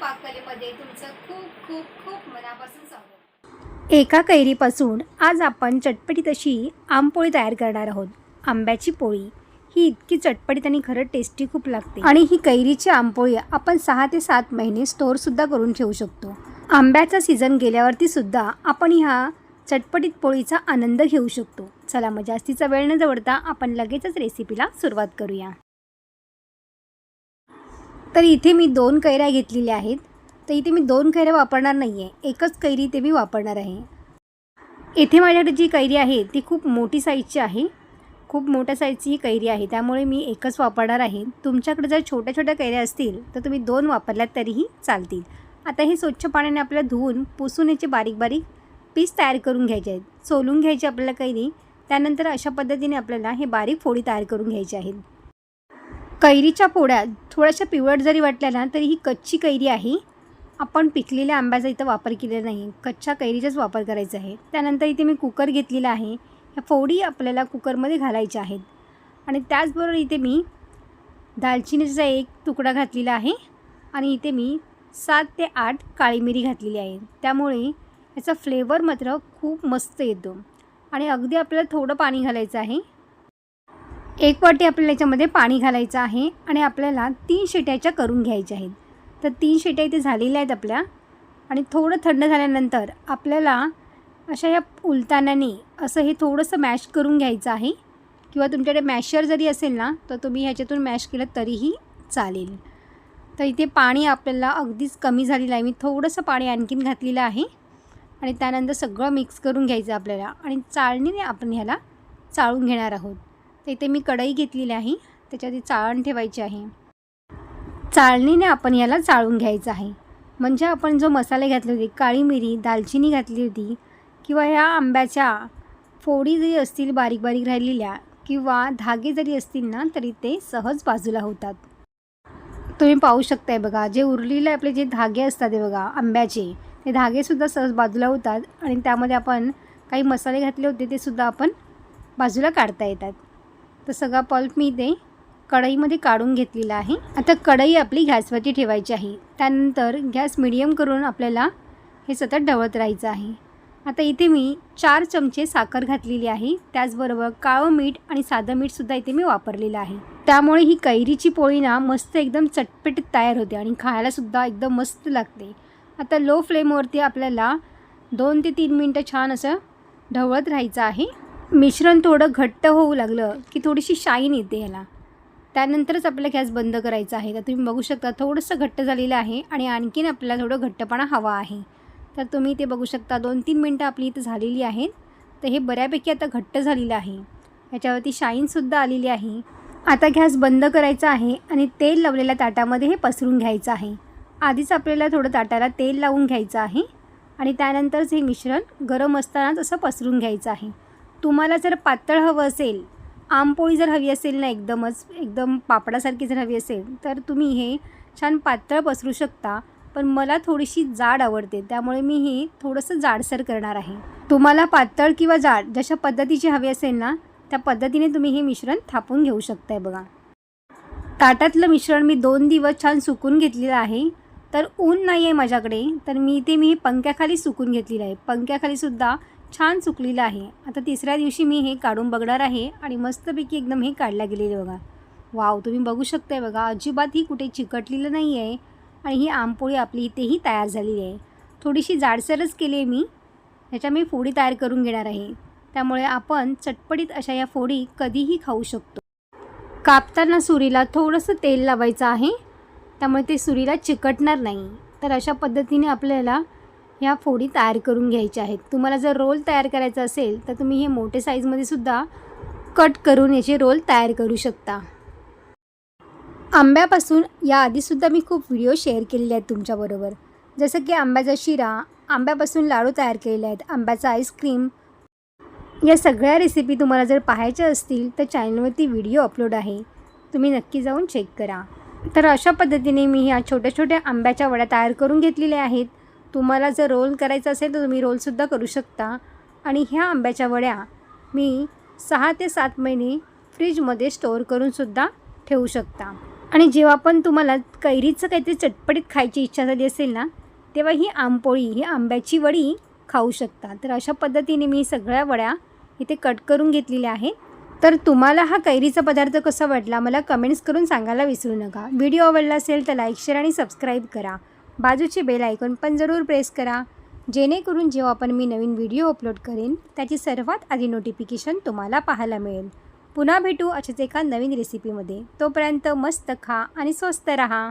पाककलेमध्ये तुमचं खूप खूप खूप मनापासून स्वागत. एका कैरीपासून आज आपण चटपटीत अशी आंबपोळी तयार करणार आहोत. आंब्याची पोळी. ही इतकी चटपटीत आणि खरं टेस्टी खूप लागते. आणि ही कैरीची आंबोळी आपण सहा ते सात महिने स्टोअरसुद्धा करून ठेवू शकतो. आंब्याचा सीझन गेल्यावरती सुद्धा आपण ह्या चटपटीत पोळीचा आनंद घेऊ शकतो. चला मग जास्तीचा वेळ न जवळता आपण लगेचच रेसिपीला सुरुवात करूया. तर इथे मी दोन कैऱ्या घेतलेल्या आहेत. तर इथे मी दोन कैऱ्या वापरणार नाही आहे एकच कैरी ते मी वापरणार आहे. येथे माझ्याकडे जी कैरी आहे ती खूप मोठी साईजची आहे. खूप मोठ्या साईजची ही कैरी आहे. त्यामुळे मी एकच वापरणार आहे. तुमच्याकडे जर छोट्या छोट्या कैऱ्या असतील तर तुम्ही दोन वापरल्यात तरीही चालतील. आता हे स्वच्छ पाण्याने आपल्याला धुवून पुसून याचे बारीक बारीक पीस तयार करून घ्यायचे आहेत. सोलून घ्यायची आपल्याला कैरी. त्यानंतर अशा पद्धतीने आपल्याला हे बारीक फोडी तयार करून घ्यायचे आहेत. कैरीच्या पोळ्या थोड्याशा पिवळट जरी वाटल्या ना तरी ही कच्ची कैरी आहे. आपण पिकलेल्या आंब्याचा इथं वापर केलेला नाही. कच्च्या कैरीचाच वापर करायचा आहे. त्यानंतर इथे मी कुकर घेतलेला आहे. ह्या फोडी आपल्याला कुकरमध्ये घालायच्या आहेत. आणि त्याचबरोबर इथे मी दालचिनीचा एक तुकडा घातलेला आहे. आणि इथे मी सात ते आठ काळी मिरी घातलेली आहे. त्यामुळे याचा फ्लेवर मात्र खूप मस्त येतो. आणि अगदी आपल्याला थोडं पाणी घालायचं आहे. एक वाटी आपल्याला याच्यामध्ये पाणी घालायचं आहे आणि आपल्याला तीन शिट्याच्या करून घ्यायच्या आहेत. तर तीन शिट्या इथे झालेल्या आहेत आपल्या. आणि थोडं थंड झाल्यानंतर आपल्याला अशा या उलतानाने असं हे थोडंसं मॅश करून घ्यायचं आहे. किंवा तुमच्याकडे मॅशर जरी असेल ना तर तुम्ही ह्याच्यातून मॅश केलं तरीही चालेल. तर इथे पाणी आपल्याला अगदीच कमी झालेलं आहे. मी थोडंसं पाणी आणखीन घातलेलं आहे. आणि त्यानंतर सगळं मिक्स करून घ्यायचं आपल्याला. आणि चाळणीने आपण ह्याला चाळून घेणार आहोत. तर इथे मी कढई घेतलेली आहे. त्याच्यात चाळण ठेवायची आहे. चाळणीने आपण याला चाळून घ्यायचं आहे. म्हणजे आपण जो मसाले घातले होते काळी मिरी दालचिनी घातली होती किंवा ह्या आंब्याच्या फोडी जरी असतील बारीक बारीक राहिलेल्या किंवा धागे जरी असतील ना तरी ते सहज बाजूला होतात. तुम्ही पाहू शकताय बघा जे उरलेले आपले जे धागे असतात ते बघा आंब्याचे ते धागेसुद्धा सहज बाजूला होतात आणि त्यामध्ये आपण काही मसाले घातले होते ते सुद्धा आपण बाजूला काढता येतात. तर सगळा पल्प मी इथे कढईमध्ये काढून घेतलेला आहे. आता कढई आपली गॅसवरती ठेवायची आहे. त्यानंतर गॅस मिडियम करून आपल्याला हे सतत ढवळत राहायचं आहे. आता इथे मी चार चमचे साखर घातलेली आहे. त्याचबरोबर काळं मीठ आणि साधं मीठसुद्धा इथे मी वापरलेलं आहे. त्यामुळे ही कैरीची पोळी ना मस्त एकदम चटपटीत तयार होते आणि खायलासुद्धा एकदम मस्त लागते. आता लो फ्लेमवरती आपल्याला दोन ते तीन मिनटं छान असं ढवळत राहायचं आहे. मिश्रण थोडं घट्ट होऊ लागलं की थोडीशी शाईन येते ह्याला. त्यानंतरच आपल्याला गॅस बंद करायचा आहे. तर तुम्ही बघू शकता थोडंसं घट्ट झालेलं आहे आणि आणखीन आपल्याला थोडं घट्टपणा हवा आहे. तर तुम्ही ते बघू शकता. दोन तीन मिनटं आपली इथं झालेली आहेत. तर हे बऱ्यापैकी आता घट्ट झालेलं आहे. ह्याच्यावरती शाईनसुद्धा आलेली आहे. आता गॅस बंद करायचा आहे आणि तेल लावलेल्या ताटामध्ये हे पसरून घ्यायचं आहे. आधीच आपल्याला थोडं ताटाला तेल लावून घ्यायचं आहे आणि त्यानंतरच हे मिश्रण गरम असतानाच असं पसरून घ्यायचं आहे. तुम्हाला जर पातळ हवं असेल आमपोळी जर हवी असेल ना एकदमच एकदम पापडासारखी जर हवी असेल तर तुम्ही हे छान पातळ पसरू शकता पण मला थोडीशी जाड आवडते त्यामुळे मी हे थोडंसं जाडसर करणार आहे. तुम्हाला पातळ किंवा जाड जशा पद्धतीची हवी असेल ना त्या पद्धतीने तुम्ही हे मिश्रण थापून घेऊ शकताय बघा. ताटातलं मिश्रण मी दोन दिवस छान सुकून घेतलेलं आहे. तर ऊन नाही आहे माझ्याकडे तर मी ते मी पंख्याखाली सुकून घेतलेलं आहे. पंख्याखालीसुद्धा छान सुकलेलं आहे. आता तिसऱ्या दिवशी मी हे काढून बघणार आहे आणि मस्तपैकी एकदम हे काढल्या गेलेले बघा. वाव तुम्ही बघू शकताय बघा. अजिबात ही कुठे चिकटलेलं नाही आहे आणि ही आंबपोळी आपली इथेही तयार झालेली आहे. थोडीशी जाडसरच केली आहे मी. ह्याच्या मी फोडी तयार करून घेणार आहे. त्यामुळे आपण चटपटीत अशा या फोडी कधीही खाऊ शकतो. कापताना सुरीला थोडंसं तेल लावायचं आहे. त्यामुळे ते सुरीला चिकटणार नाही. तर अशा पद्धतीने आपल्याला ह्या फोडी तयार करून घ्यायच्या आहेत. तुम्हाला जर रोल तयार करायचा असेल तर तुम्ही हे मोठे साईजमध्ये सुद्धा कट करून याचे रोल तयार करू शकता. आंब्यापासून याआधीसुद्धा मी खूप व्हिडिओ शेअर केलेले आहेत तुमच्याबरोबर जसं की आंब्याचा शिरा आंब्यापासून लाडू तयार केलेले आहेत आंब्याचा आईस्क्रीम या सगळ्या रेसिपी तुम्हाला जर पाहायच्या असतील तर चॅनलवरती व्हिडिओ अपलोड आहे. तुम्ही नक्की जाऊन चेक करा. तर अशा पद्धतीने मी ह्या छोट्या छोट्या आंब्याच्या वड्या तयार करून घेतलेल्या आहेत. तुम्हाला जर रोल करायचा असेल तर तुम्ही रोलसुद्धा करू शकता. आणि ह्या आंब्याच्या वड्या मी सहा ते सात महिने फ्रीजमध्ये स्टोअर करूनसुद्धा ठेवू शकता. आणि जेव्हा पण तुम्हाला कैरीचं काहीतरी चटपटीत खायची इच्छा झाली असेल ना तेव्हा ही आंबपोळी ही आंब्याची वडी खाऊ शकता. तर अशा पद्धतीने मी सगळ्या वड्या इथे कट करून घेतलेल्या आहेत. तर तुम्हाला हा कैरीचा पदार्थ कसा वाटला मला कमेंट्स करून सांगायला विसरू नका. व्हिडिओ आवडला असेल तर लाईक शेअर आणि सबस्क्राईब करा. बाजूचे बेल आयकॉन पण जरूर प्रेस करा. जेणेकरून जेव्हा पण मी नवीन व्हिडिओ अपलोड करेन त्याची सर्वात आधी नोटिफिकेशन तुम्हाला पाहायला मिळेल. पुन्हा भेटू अशाच एका नवीन रेसिपीमध्ये तोपर्यंत मस्त खा आणि स्वस्त रहा.